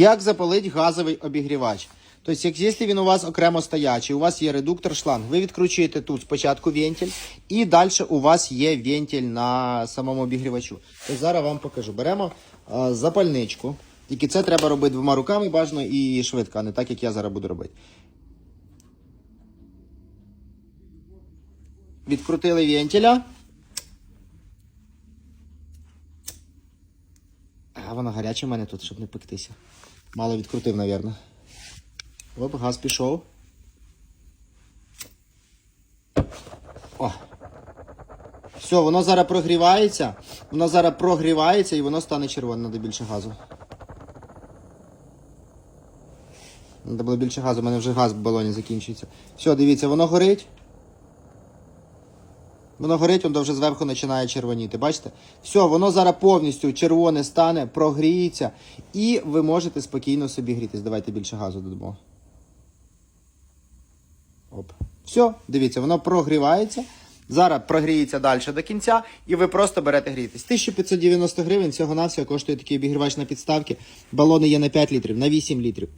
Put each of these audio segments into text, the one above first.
Як запалить газовий обігрівач? Тобто, якщо він у вас окремо стоячий, у вас є редуктор шланг, ви відкручуєте тут спочатку вентиль, і далі у вас є вентиль на самому обігрівачу. Тобто зараз вам покажу. Беремо е, запальничку. Тільки це треба робити двома руками бажано і швидко, а не так, як я зараз буду робити. Відкрутили вентиля. А воно гаряче в мене тут, щоб не пектися. Мало відкрутив, мабуть. Оп, газ пішов. О. Все, воно зараз прогрівається. Воно зараз прогрівається і воно стане червоним, треба більше газу. Треба було більше газу, у мене вже газ в балоні закінчується. Все, дивіться, воно горить. Воно горить, воно вже зверху починає червоніти. Бачите? Все, воно зараз повністю червоне стане, прогріється, і ви можете спокійно собі грітись. Давайте більше газу додамо. Оп. Все, дивіться, воно прогрівається. Зараз прогріється далі до кінця, і ви просто берете грітись. 1590 гривень всього навсього коштує такий обігрівач на підставки. Балони є на 5 літрів, на 8 літрів.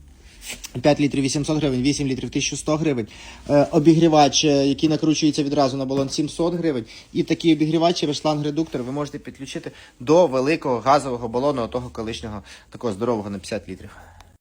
5 літрів 800 гривень, 8 літрів 1100 гривень. Е, обігрівач, е, який накручується відразу на балон 700 гривень. І такий обігрівач через шланг-редуктор ви можете підключити до великого газового балону, того колишнього такого здорового на 50 літрів.